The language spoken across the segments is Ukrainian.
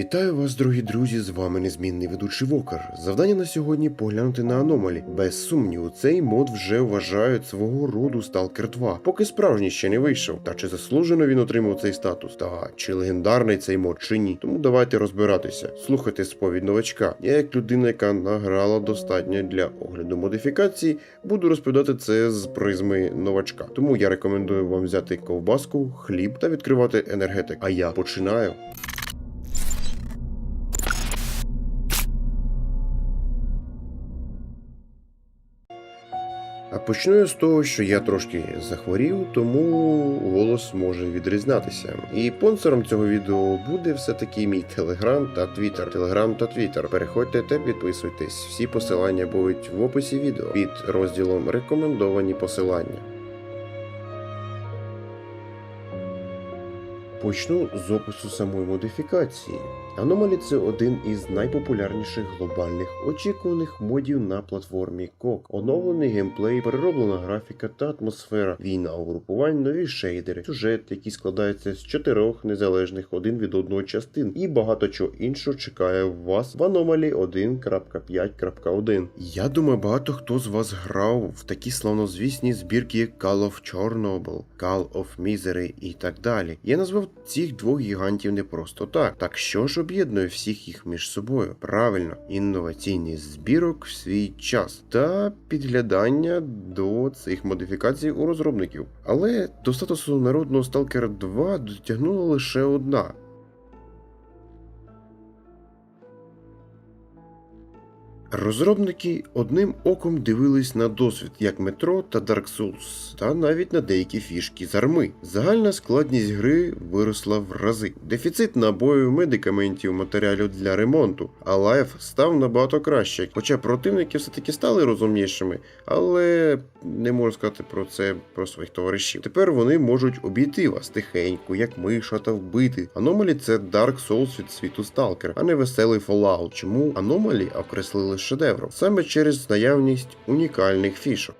Вітаю вас, дорогі друзі! З вами незмінний ведучий Вокер. Завдання на сьогодні поглянути на аномалі. Без сумніву, цей мод вже вважають свого роду Stalker 2, поки справжній ще не вийшов. Та чи заслужено він отримав цей статус? Та чи легендарний цей мод чи ні? Тому давайте розбиратися. Слухайте сповідь новачка. Я, як людина, яка награла достатньо для огляду модифікації, буду розповідати це з призми новачка. Тому я рекомендую вам взяти ковбаску, хліб та відкривати енергетик. А я починаю. Почну я з того, що я трошки захворів, тому голос може відрізнятися. І спонсором цього відео буде все-таки мій телеграм та твіттер. Телеграм та твіттер. Переходьте та підписуйтесь. Всі посилання будуть в описі відео під розділом Рекомендовані посилання. Почну з опису самої модифікації. Anomaly – це один із найпопулярніших глобальних очікуваних модів на платформі KOK. Оновлений геймплей, перероблена графіка та атмосфера, війна угрупувань, нові шейдери, сюжет, який складається з чотирьох незалежних один від одного частин, і багато чого іншого чекає вас в Anomaly 1.5.1. Я думаю, багато хто з вас грав в такі славнозвісні збірки Call of Chernobyl, Call of Misery і так далі. Я назвав цих двох гігантів не просто так. Так що ж об'єднує всіх їх між собою? Правильно, інноваційний збірок в свій час та підглядання до цих модифікацій у розробників. Але до статусу народного Сталкера 2 дотягнула лише одна. Розробники одним оком дивились на досвід як метро та Dark Souls, та навіть на деякі фішки з арми. Загальна складність гри виросла в рази. Дефіцит набоїв, медикаментів, матеріалів для ремонту, а лайф став набагато краще. Хоча противники все-таки стали розумнішими, але не можу сказати про це про своїх товаришів. Тепер вони можуть обійти вас тихенько, як миша та вбити. Аномалі це Dark Souls від світу Stalker, а не веселий Fallout. Чому Аномалі окреслили шедевром? Саме через наявність унікальних фішок.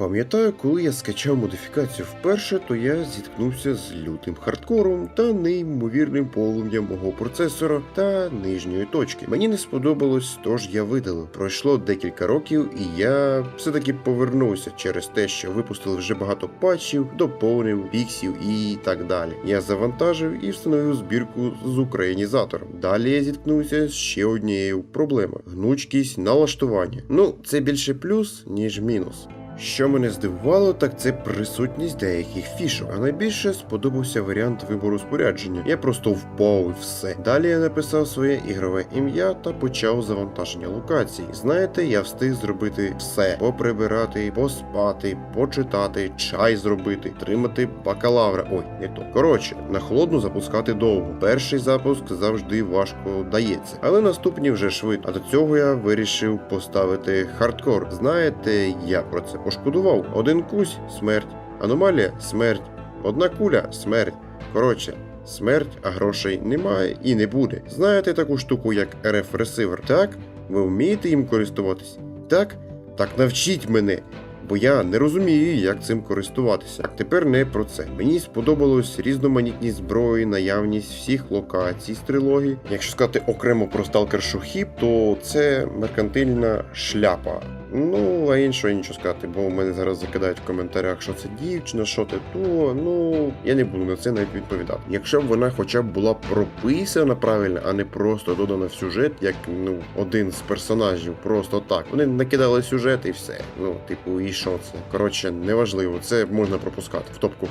Пам'ятаю, коли я скачав модифікацію вперше, то я зіткнувся з лютим хардкором та неймовірним полум'ям мого процесора та нижньої точки. Мені не сподобалось, тож я видалив. Пройшло декілька років, і я все-таки повернувся через те, що випустили вже багато патчів, доповнив, піксів і так далі. Я завантажив і встановив збірку з українізатором. Далі я зіткнувся з ще однією проблемою: гнучкість налаштування. Ну, це більше плюс, ніж мінус. Що мене здивувало, так це присутність деяких фішок. А найбільше сподобався варіант вибору спорядження. Я просто впав і все. Далі я написав своє ігрове ім'я та почав завантаження локацій. Знаєте, я встиг зробити все: поприбирати, поспати, почитати, чай зробити, тримати бакалавра. Ой, не то. Коротше, на холодну запускати довго. Перший запуск завжди важко дається, але наступні вже швидко. А до цього я вирішив поставити хардкор. Знаєте, я про це пошкодував. Один кусь смерть, аномалія смерть, одна куля смерть. Коротше. Смерть, а грошей немає і не буде. Знаєте таку штуку, як РФ ресивер? Так? Ви вмієте їм користуватись? Так? Так навчіть мене, бо я не розумію, як цим користуватися. Так тепер не про це. Мені сподобалось різноманітність зброї, наявність всіх локацій з трилогії. Якщо сказати окремо про сталкер Шухіп, то це меркантильна шляпа. Ну, а іншого нічого сказати, бо у мене зараз закидають в коментарях, що це дівчина, що це то. Ну я не буду на це навіть відповідати. Якщо б вона хоча б була прописана правильно, а не просто додана в сюжет, як ну один з персонажів, просто так. Вони накидали сюжет і все. Ну, типу, і що це? Коротше, неважливо, це можна пропускати в топку.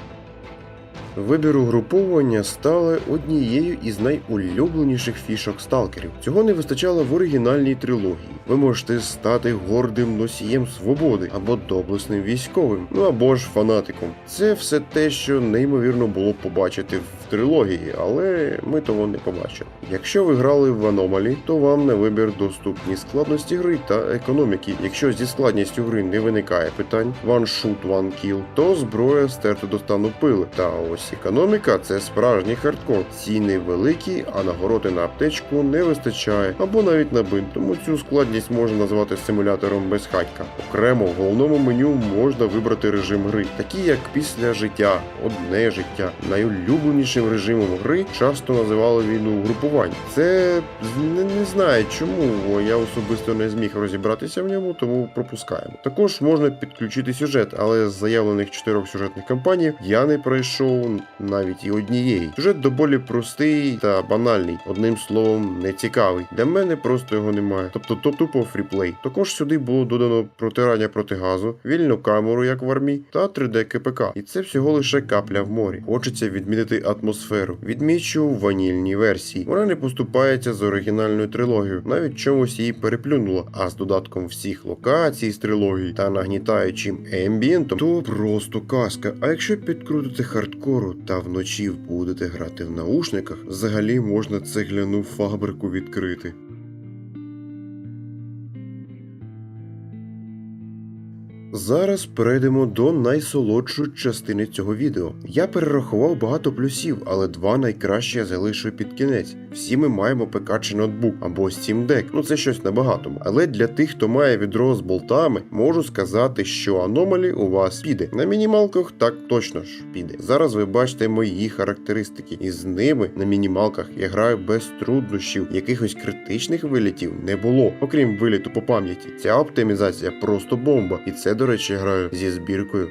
Вибір угруповування стали однією із найулюбленіших фішок сталкерів. Цього не вистачало в оригінальній трилогії. Ви можете стати гордим носієм свободи або доблесним військовим, ну або ж фанатиком. Це все те, що неймовірно було побачити в трилогії, але ми того не побачили. Якщо ви грали в Anomaly, то вам на вибір доступні складності гри та економіки. Якщо зі складністю гри не виникає питань, one shoot, one kill, то зброя стерти до стану пили. Та ось економіка це справжній хардкор. Ціни великі, а нагороди на аптечку не вистачає або навіть на бинт. Тому цю складність можна назвати симулятором безхатька. Окремо в головному меню можна вибрати режим гри, такі як після життя, одне життя. Найулюбленішим режимом гри часто називали війну групувань. Це не, не знаю чому, бо я особисто не зміг розібратися в ньому, тому пропускаємо. Також можна підключити сюжет, але з заявлених чотирьох сюжетних кампаній я не пройшов навіть і однієї. Сюжет доволі простий та банальний, одним словом, не цікавий. Для мене просто його немає. Тобто то тупо фріплей. Також сюди було додано протирання проти газу, вільну камеру, як в армії, та 3D КПК. І це всього лише капля в морі. Хочеться відмітити атмосферу. Відмічу ванільній версії. Вона не поступається з оригінальною трилогією, навіть чомусь її переплюнула. А з додатком всіх локацій з трилогії та нагнітаючим ембієнтом, то просто казка. А якщо підкрутити хардкору та вночі будете грати в наушниках, взагалі можна цегляну фабрику відкрити. Зараз перейдемо до найсолодшої частини цього відео. Я перерахував багато плюсів, але два найкращі я залишу під кінець. Всі ми маємо ПК ноутбук або Steam Deck, ну це щось набагато. Але для тих, хто має відро з болтами, можу сказати, що аномалі у вас піде. На мінімалках так точно ж піде. Зараз ви бачите мої характеристики, і з ними на мінімалках я граю без труднощів, якихось критичних вилітів не було. Окрім виліту по пам'яті, ця оптимізація просто бомба, і це, до речі, граю зі збіркою.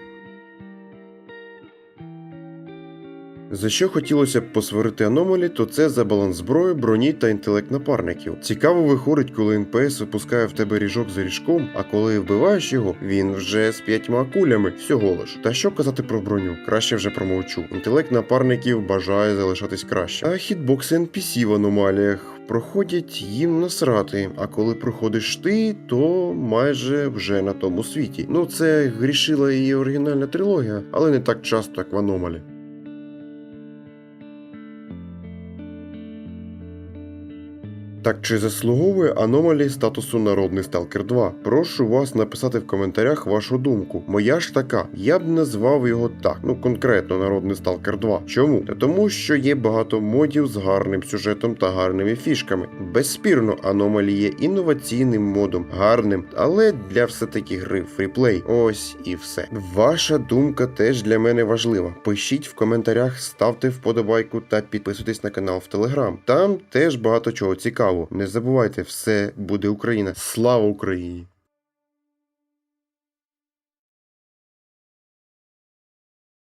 За що хотілося б посварити аномалі, то це за баланс зброї, броні та інтелект напарників. Цікаво виходить, коли НПС випускає в тебе ріжок за ріжком, а коли вбиваєш його, він вже з п'ятьма кулями всього лиш. Та що казати про броню? Краще вже промовчу. Інтелект напарників бажає залишатись краще. А хітбокси NPC в аномаліях. Проходять їм насрати, а коли проходиш ти, то майже вже на тому світі. Ну це грішила і оригінальна трилогія, але не так часто, як в аномалі. Так чи заслуговує аномалі статусу Народний Сталкер 2? Прошу вас написати в коментарях вашу думку. Моя ж така, я б назвав його так, ну конкретно Народний Сталкер 2. Чому? Та тому, що є багато модів з гарним сюжетом та гарними фішками. Безспірно, аномалі є інноваційним модом, гарним, але для все-таки гри фріплей. Ось і все. Ваша думка теж для мене важлива. Пишіть в коментарях, ставте вподобайку та підписуйтесь на канал в Телеграм. Там теж багато чого цікавого. Не забувайте, все буде Україна. Слава Україні!